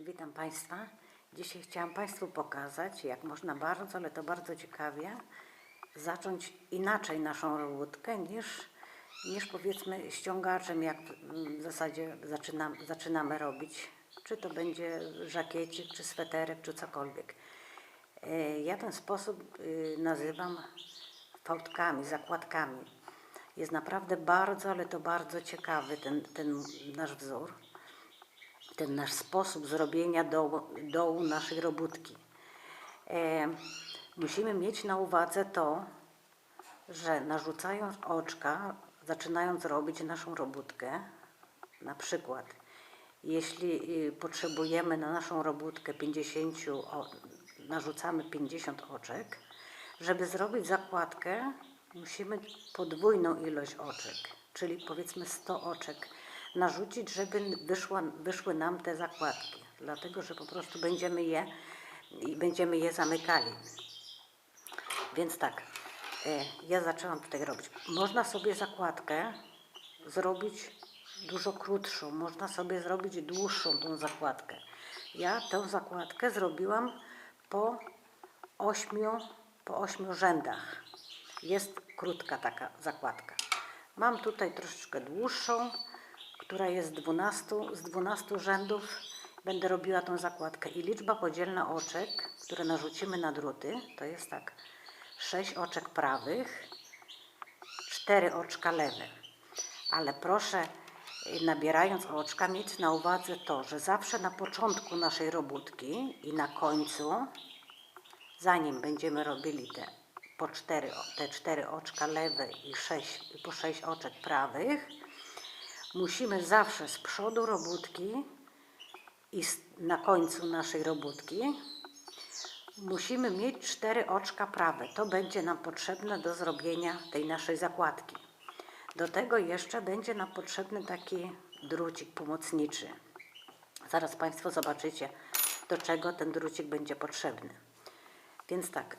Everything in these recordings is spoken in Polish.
Witam Państwa. Dzisiaj chciałam Państwu pokazać, jak można bardzo, ale to bardzo ciekawie, zacząć inaczej naszą robótkę niż, niż powiedzmy ściągaczem, jak w zasadzie zaczynam, zaczynamy robić. Czy to będzie żakiecik, czy sweterek, czy cokolwiek. E, Ja ten sposób y, nazywam fałdkami, zakładkami. Jest naprawdę bardzo, ale to bardzo ciekawy ten, ten nasz wzór ten nasz sposób zrobienia dołu, dołu naszej robótki. E, musimy mieć na uwadze to, że narzucając oczka, zaczynając robić naszą robótkę, na przykład, jeśli y, potrzebujemy na naszą robótkę 50, o, narzucamy 50 oczek, żeby zrobić zakładkę, musimy podwójną ilość oczek, czyli powiedzmy 100 oczek narzucić, żeby wyszła, wyszły nam te zakładki, dlatego że po prostu będziemy je, i będziemy je zamykali. Więc tak, e, ja zaczęłam tutaj robić. Można sobie zakładkę zrobić dużo krótszą, można sobie zrobić dłuższą tą zakładkę. Ja tę zakładkę zrobiłam po ośmiu, po ośmiu rzędach. Jest krótka taka zakładka. Mam tutaj troszeczkę dłuższą, która jest 12, z 12 rzędów. Będę robiła tą zakładkę i liczba podzielna oczek, które narzucimy na druty, to jest tak 6 oczek prawych, 4 oczka lewe. Ale proszę, y, nabierając oczka, mieć na uwadze to, że zawsze na początku naszej robótki i na końcu, zanim będziemy robili te po cztery, te cztery oczka lewe i, sześć, i po sześć oczek prawych, musimy zawsze z przodu robótki i na końcu naszej robótki musimy mieć cztery oczka prawe. To będzie nam potrzebne do zrobienia tej naszej zakładki. Do tego jeszcze będzie nam potrzebny taki drucik pomocniczy. Zaraz Państwo zobaczycie, do czego ten drucik będzie potrzebny. Więc tak,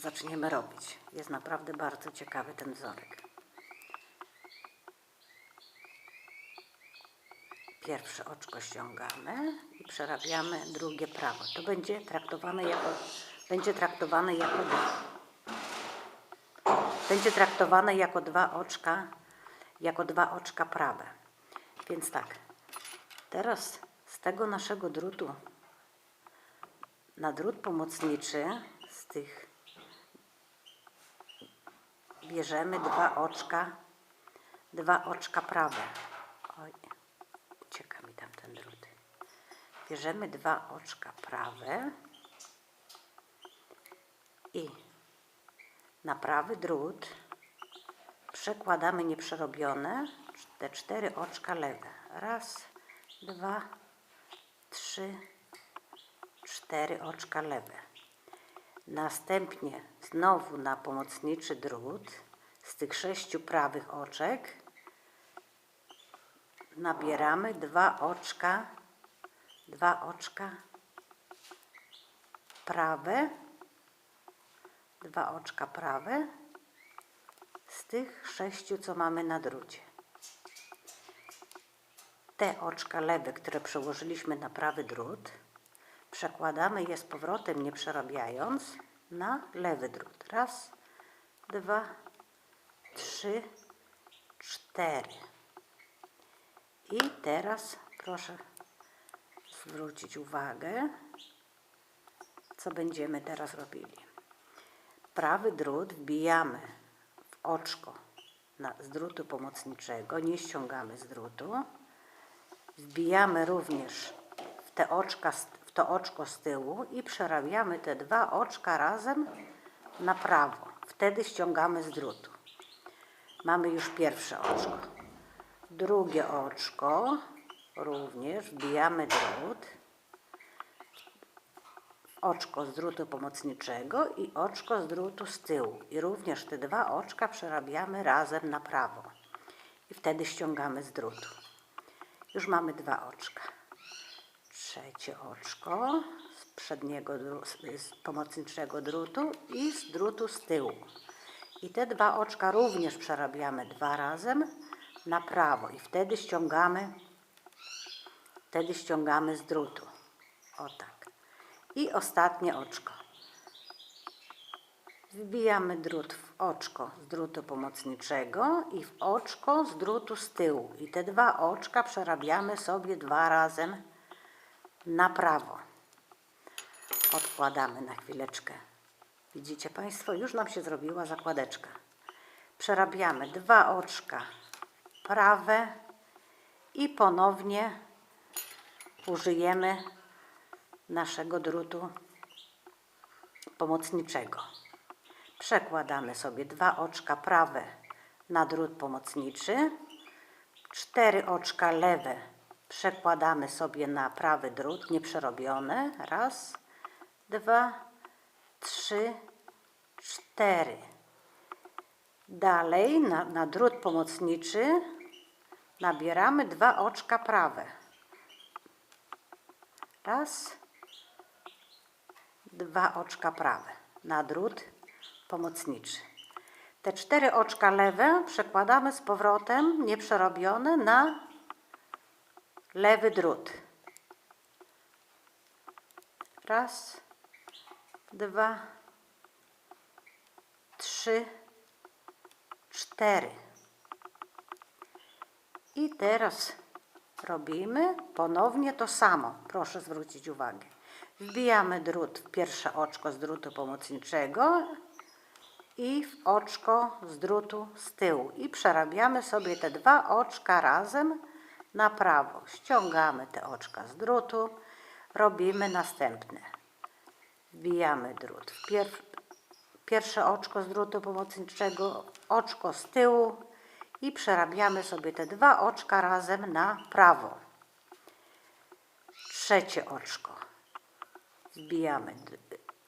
zaczniemy robić. Jest naprawdę bardzo ciekawy ten wzorek. Pierwsze oczko ściągamy i przerabiamy drugie prawo. To będzie traktowane jako, będzie traktowane jako będzie traktowane jako dwa oczka, jako dwa oczka prawe. Więc tak, teraz z tego naszego drutu na drut pomocniczy z tych bierzemy dwa oczka, dwa oczka prawe. Oj, ucieka mi tam ten drut. Bierzemy dwa oczka prawe i na prawy drut przekładamy nieprzerobione te cztery oczka lewe. Raz, dwa, trzy, cztery oczka lewe. Następnie znowu na pomocniczy drut z tych sześciu prawych oczek nabieramy dwa oczka, dwa oczka prawe, dwa oczka prawe z tych sześciu, co mamy na drucie. Te oczka lewe, które przełożyliśmy na prawy drut, przekładamy je z powrotem, nie przerabiając, na lewy drut. Raz, dwa, trzy, cztery. I teraz proszę zwrócić uwagę, co będziemy teraz robili. Prawy drut wbijamy w oczko na, z drutu pomocniczego, nie ściągamy z drutu. Wbijamy również w, te oczka, w to oczko z tyłu i przerabiamy te dwa oczka razem na prawo. Wtedy ściągamy z drutu. Mamy już pierwsze oczko. Drugie oczko również wbijamy drut oczko z drutu pomocniczego i oczko z drutu z tyłu. I również te dwa oczka przerabiamy razem na prawo. I wtedy ściągamy z drutu. Już mamy dwa oczka. Trzecie oczko z przedniego, z pomocniczego drutu i z drutu z tyłu. I te dwa oczka również przerabiamy dwa razem na prawo i wtedy ściągamy Wtedy ściągamy z drutu. O tak. I ostatnie oczko. Wbijamy drut w oczko z drutu pomocniczego i w oczko z drutu z tyłu. I te dwa oczka przerabiamy sobie dwa razem na prawo. Odkładamy na chwileczkę. Widzicie Państwo, już nam się zrobiła zakładeczka. Przerabiamy dwa oczka prawe i ponownie użyjemy naszego drutu pomocniczego. Przekładamy sobie dwa oczka prawe na drut pomocniczy, cztery oczka lewe przekładamy sobie na prawy drut, nieprzerobione. Raz, dwa, trzy, cztery. Dalej na, na drut pomocniczy nabieramy dwa oczka prawe. Raz, dwa oczka prawe na drut pomocniczy. Te cztery oczka lewe przekładamy z powrotem nieprzerobione na lewy drut. Raz, dwa, trzy, cztery. I teraz robimy ponownie to samo. Proszę zwrócić uwagę. Wbijamy drut w pierwsze oczko z drutu pomocniczego i w oczko z drutu z tyłu. I przerabiamy sobie te dwa oczka razem na prawo. Ściągamy te oczka z drutu. Robimy następne. Wbijamy drut w pier pierwsze oczko z drutu pomocniczego, oczko z tyłu i przerabiamy sobie te dwa oczka razem na prawo. Trzecie oczko. Wbijamy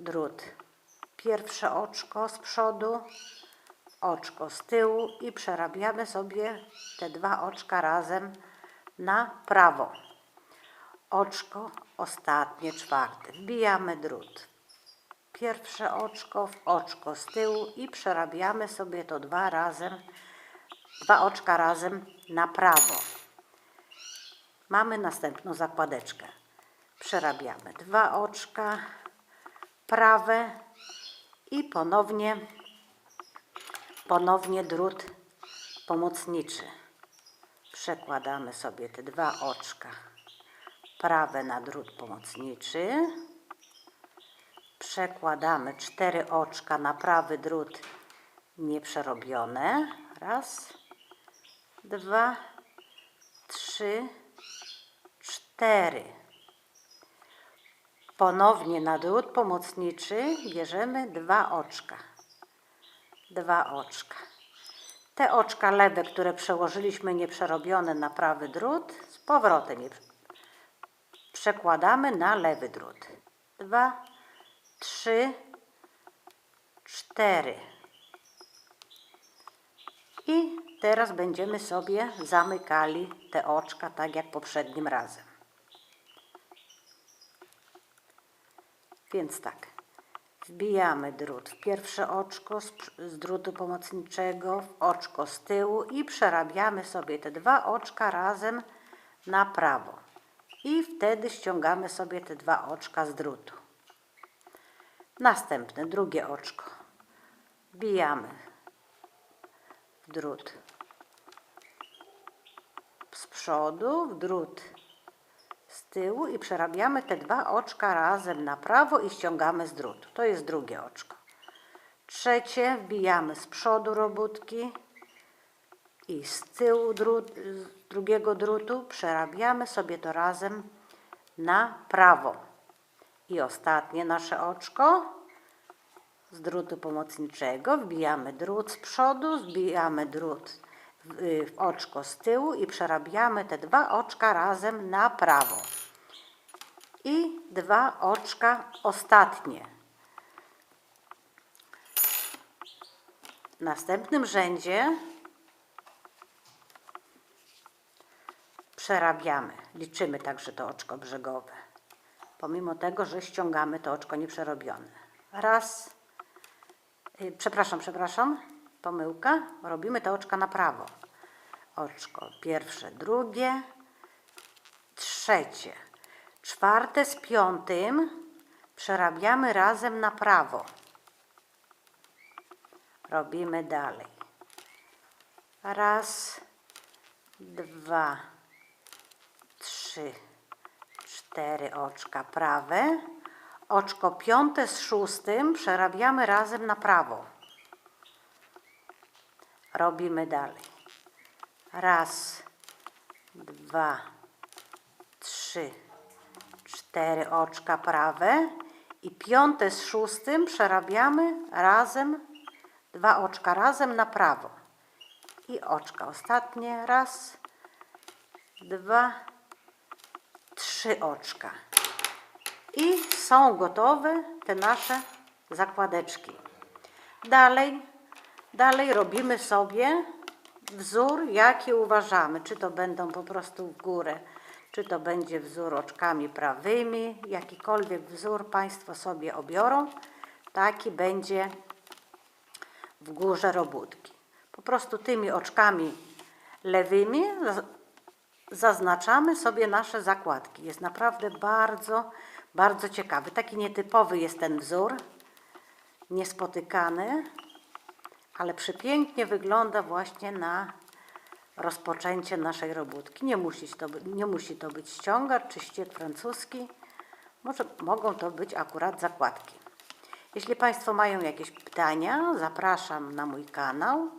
drut pierwsze oczko z przodu, oczko z tyłu i przerabiamy sobie te dwa oczka razem na prawo. Oczko ostatnie, czwarte. Wbijamy drut. Pierwsze oczko w oczko z tyłu i przerabiamy sobie to dwa razem, dwa oczka razem na prawo. Mamy następną zakładeczkę. Przerabiamy dwa oczka prawe i ponownie ponownie drut pomocniczy. Przekładamy sobie te dwa oczka prawe na drut pomocniczy. Przekładamy cztery oczka na prawy drut nieprzerobione. Raz, dwa, trzy, cztery. Ponownie na drut pomocniczy bierzemy dwa oczka. Dwa oczka. Te oczka lewe, które przełożyliśmy nieprzerobione na prawy drut, z powrotem je przekładamy na lewy drut. Dwa, trzy, cztery. I teraz będziemy sobie zamykali te oczka tak jak poprzednim razem. Więc tak, wbijamy drut w pierwsze oczko z, z drutu pomocniczego, w oczko z tyłu i przerabiamy sobie te dwa oczka razem na prawo. I wtedy ściągamy sobie te dwa oczka z drutu. Następne, drugie oczko. Wbijamy drut z przodu, w drut z tyłu i przerabiamy te dwa oczka razem na prawo i ściągamy z drutu. To jest drugie oczko. Trzecie wbijamy z przodu robótki i z tyłu drut, z drugiego drutu przerabiamy sobie to razem na prawo. I ostatnie nasze oczko z drutu pomocniczego wbijamy drut z przodu, zbijamy drut y, w oczko z tyłu i przerabiamy te dwa oczka razem na prawo. I dwa oczka ostatnie. W następnym rzędzie przerabiamy. Liczymy także to oczko brzegowe. Pomimo tego, że ściągamy to oczko nieprzerobione. Raz. Yy, przepraszam, przepraszam. Pomyłka. Robimy te oczka na prawo. Oczko pierwsze, drugie, trzecie. Czwarte z piątym przerabiamy razem na prawo. Robimy dalej. Raz, dwa, trzy, cztery oczka prawe. Oczko piąte z szóstym przerabiamy razem na prawo. Robimy dalej. Raz, dwa, trzy, cztery oczka prawe i piąte z szóstym przerabiamy razem, dwa oczka razem na prawo. I oczka ostatnie. Raz, dwa, trzy oczka. I są gotowe te nasze zakładeczki. Dalej, dalej robimy sobie wzór, jaki uważamy. Czy to będą po prostu w górę, czy to będzie wzór oczkami prawymi. Jakikolwiek wzór Państwo sobie obiorą, taki będzie w górze robótki. Po prostu tymi oczkami lewymi zaznaczamy sobie nasze zakładki. Jest naprawdę bardzo, bardzo ciekawy. Taki nietypowy jest ten wzór, niespotykany, ale przepięknie wygląda właśnie na rozpoczęcie naszej robótki. Nie musi to, nie musi to być ściągacz czy ściek francuski. Może, mogą to być akurat zakładki. Jeśli Państwo mają jakieś pytania, zapraszam na mój kanał.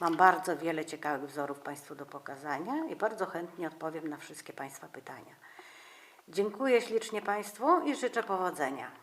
Mam bardzo wiele ciekawych wzorów Państwu do pokazania i bardzo chętnie odpowiem na wszystkie Państwa pytania. Dziękuję ślicznie Państwu i życzę powodzenia.